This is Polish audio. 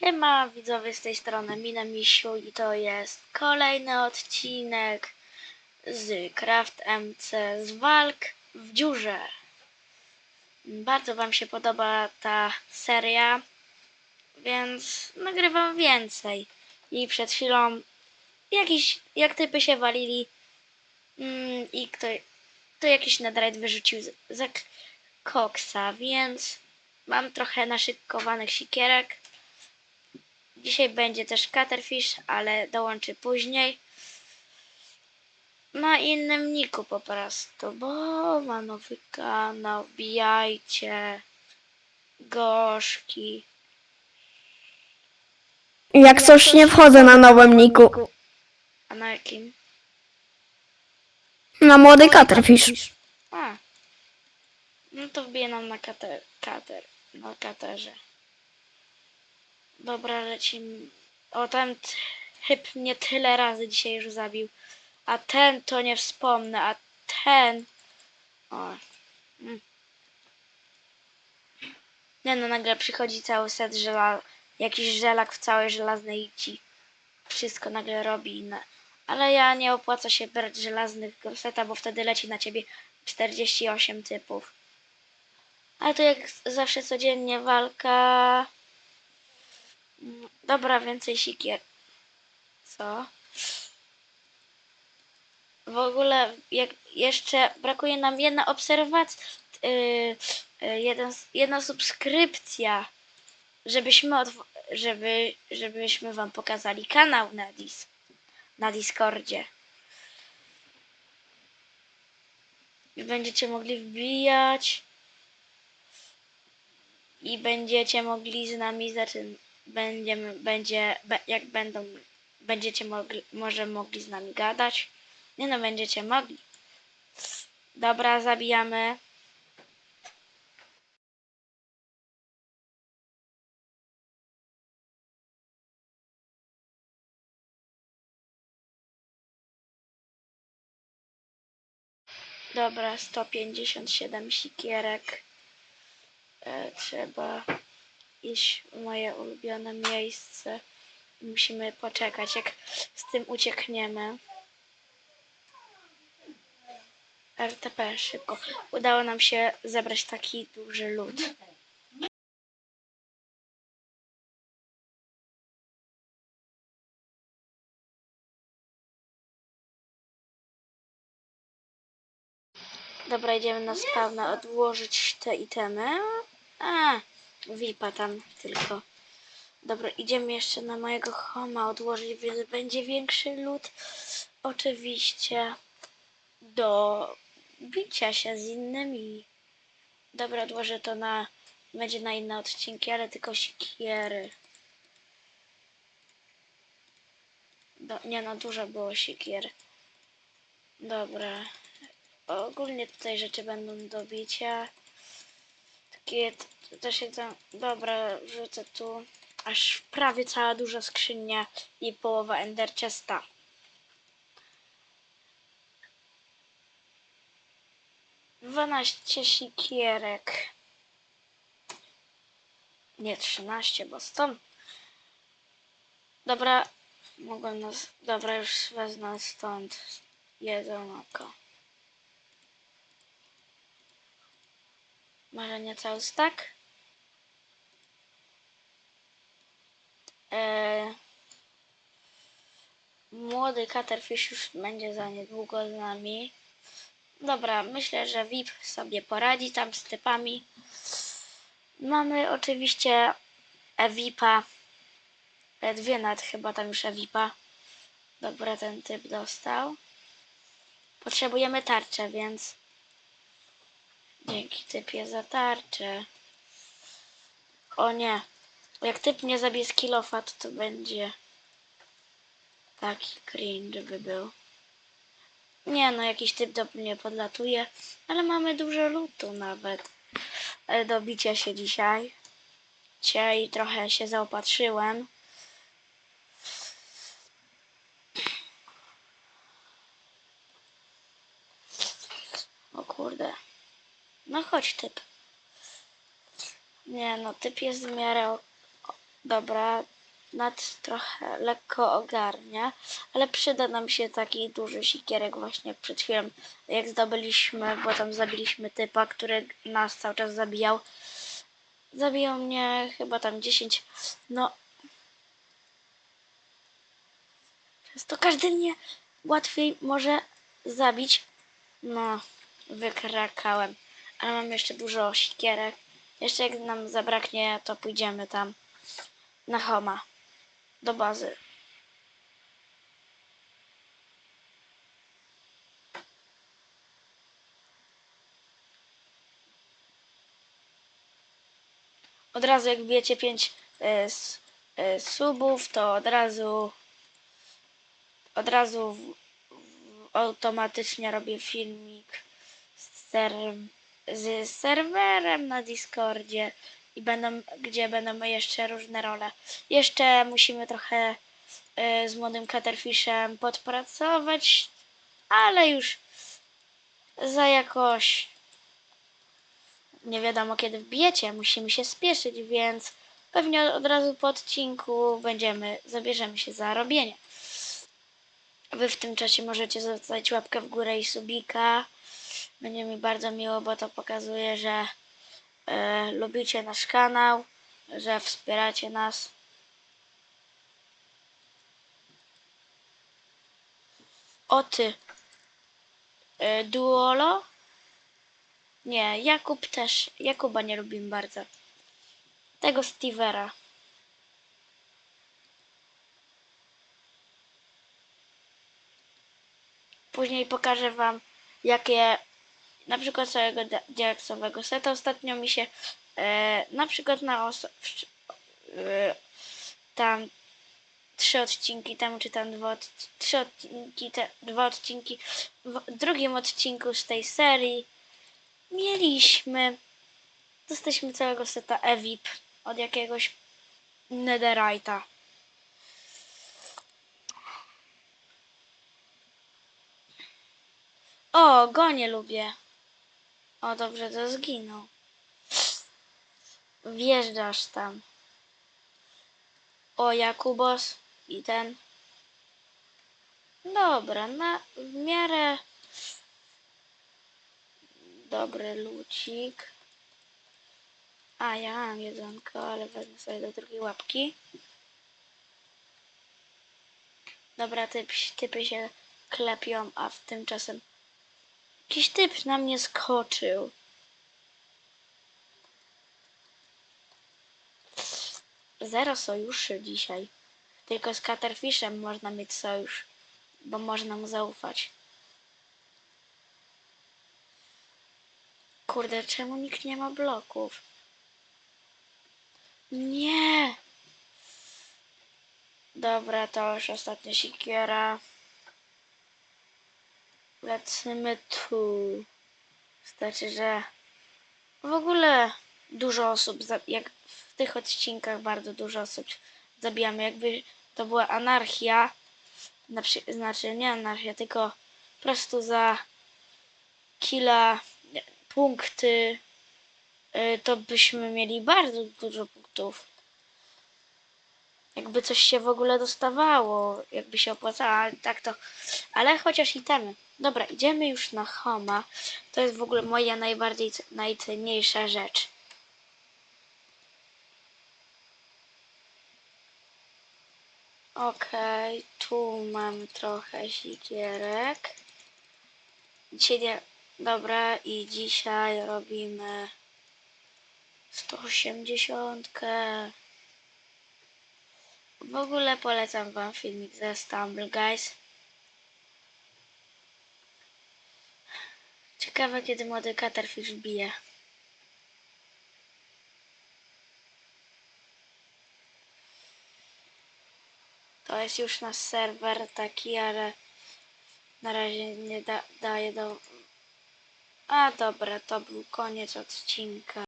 Siema widzowie z tej strony Mina Misiu i to jest kolejny odcinek z Craft MC z walk w dziurze. Bardzo wam się podoba ta seria, więc nagrywam więcej. I przed chwilą jakiś, jak typy się walili mm, i kto, to jakiś netherite wyrzucił za koksa, więc mam trochę naszykowanych sikierek. Dzisiaj będzie też Caterfish, ale dołączy później. Na innym niku po prostu, bo ma nowy kanał. Wbijajcie. Gorzki. Jak coś nie wchodzę na nowym niku. A na jakim? Na młody Caterfish. A. No to wbiję nam na kater. kater na katerze. Dobra, lecimy. O, ten typ mnie tyle razy dzisiaj już zabił. A ten to nie wspomnę, a ten... O. Mm. Nie no, nagle przychodzi cały set żela... Jakiś żelak w całej żelaznej ci. Wszystko nagle robi. Na... Ale ja nie opłaca się brać żelaznych seta, bo wtedy leci na ciebie 48 typów. Ale to jak zawsze codziennie walka. Dobra, więcej sikier. Co? W ogóle jak jeszcze brakuje nam jedna obserwacja, yy, yy, jeden, jedna subskrypcja, żebyśmy, żeby, żebyśmy wam pokazali kanał na, dis, na Discordzie. I będziecie mogli wbijać i będziecie mogli z nami zaczyn będziemy będzie jak będą będziecie mogli może mogli z nami gadać. Nie no będziecie mogli. Dobra, zabijamy. Dobra, 157 sikierek. E, trzeba iść w moje ulubione miejsce. Musimy poczekać, jak z tym uciekniemy. RTP, szybko. Udało nam się zebrać taki duży lód. Dobra, idziemy na spawna odłożyć te itemy. A, VIPa tam tylko. Dobra, idziemy jeszcze na mojego homa odłożyć, więc będzie większy lód. Oczywiście do bicia się z innymi. Dobra, odłożę to na... Będzie na inne odcinki, ale tylko sikiery. Do, nie no, dużo było sikier. Dobra. Ogólnie tutaj rzeczy będą do bicia. Takie t- też jedzą. Dobra, wrzucę tu. Aż prawie cała duża skrzynia i połowa ender chesta. Dwanaście sikierek. Nie trzynaście, bo stąd. Dobra, mogłem nas. Dobra, już wezmę stąd jedzonko. Może nie cały stak? Eee, młody Caterfish już będzie za niedługo z nami. Dobra, myślę, że VIP sobie poradzi tam z typami. Mamy oczywiście Evipa. E, Dwie nawet chyba tam już Evipa. Dobra, ten typ dostał. Potrzebujemy tarczę, więc dzięki typie za tarczę. O nie. Jak typ mnie zabije z kilofa, to to będzie taki cringe by był. Nie no, jakiś typ do mnie podlatuje, ale mamy dużo lutu nawet. E, Do bicia się dzisiaj. Dzisiaj trochę się zaopatrzyłem. O kurde. No chodź typ. Nie no, typ jest w miarę Dobra, nad trochę lekko ogarnia, ale przyda nam się taki duży sikierek właśnie jak przed chwilą, jak zdobyliśmy, bo tam zabiliśmy typa, który nas cały czas zabijał. Zabijał mnie chyba tam 10, no. Przez to każdy mnie łatwiej może zabić. No, wykrakałem. Ale mam jeszcze dużo sikierek. Jeszcze jak nam zabraknie, to pójdziemy tam na Homa. Do bazy. Od razu jak wbijecie 5 e, subów, to od razu od razu w, w, automatycznie robię filmik z, ser, z serwerem na Discordzie i będą, gdzie będą jeszcze różne role. Jeszcze musimy trochę y, z młodym Caterfishem podpracować, ale już za jakoś nie wiadomo kiedy wbijecie, musimy się spieszyć, więc pewnie od razu po odcinku będziemy, zabierzemy się za robienie. Wy w tym czasie możecie zostawić łapkę w górę i subika. Będzie mi bardzo miło, bo to pokazuje, że e, lubicie nasz kanał, że wspieracie nas. O ty. E, Duolo? Nie, Jakub też. Jakuba nie lubimy bardzo. Tego Stevera. Później pokażę wam, jakie na przykład całego dia- diaksowego seta ostatnio mi się e, na przykład na oso- e, tam trzy odcinki temu, czy tam dwa, trzy odcinki, te, dwa odcinki w drugim odcinku z tej serii mieliśmy dostaliśmy całego seta Evip od jakiegoś Netherite'a. O, go nie lubię. O, dobrze, to zginął. Wjeżdżasz tam. O, Jakubos i ten. Dobra, na w miarę dobry lucik. A, ja mam jedzonko, ale wezmę sobie do drugiej łapki. Dobra, typ, typy się klepią, a w tymczasem jakiś typ na mnie skoczył. Zero sojuszy dzisiaj. Tylko z Caterfishem można mieć sojusz, bo można mu zaufać. Kurde, czemu nikt nie ma bloków? Nie! Dobra, to już ostatnia sikiera. Lecimy tu. Znaczy, że w ogóle dużo osób, jak w tych odcinkach bardzo dużo osób zabijamy. Jakby to była anarchia, na przy, znaczy nie anarchia, tylko po prostu za killa nie, punkty, y, to byśmy mieli bardzo dużo punktów. Jakby coś się w ogóle dostawało, jakby się opłacało, ale tak to. Ale chociaż i temy. Dobra, idziemy już na Homa. To jest w ogóle moja najbardziej najcenniejsza rzecz. Okej, tu mam trochę sikierek. Dzisiaj nie... Dobra, i dzisiaj robimy 180. W ogóle polecam wam filmik ze Stumble Guys. Ciekawe kiedy młody Caterfish bije. To jest już nasz serwer taki, ale na razie nie da, daje do... A dobra, to był koniec odcinka.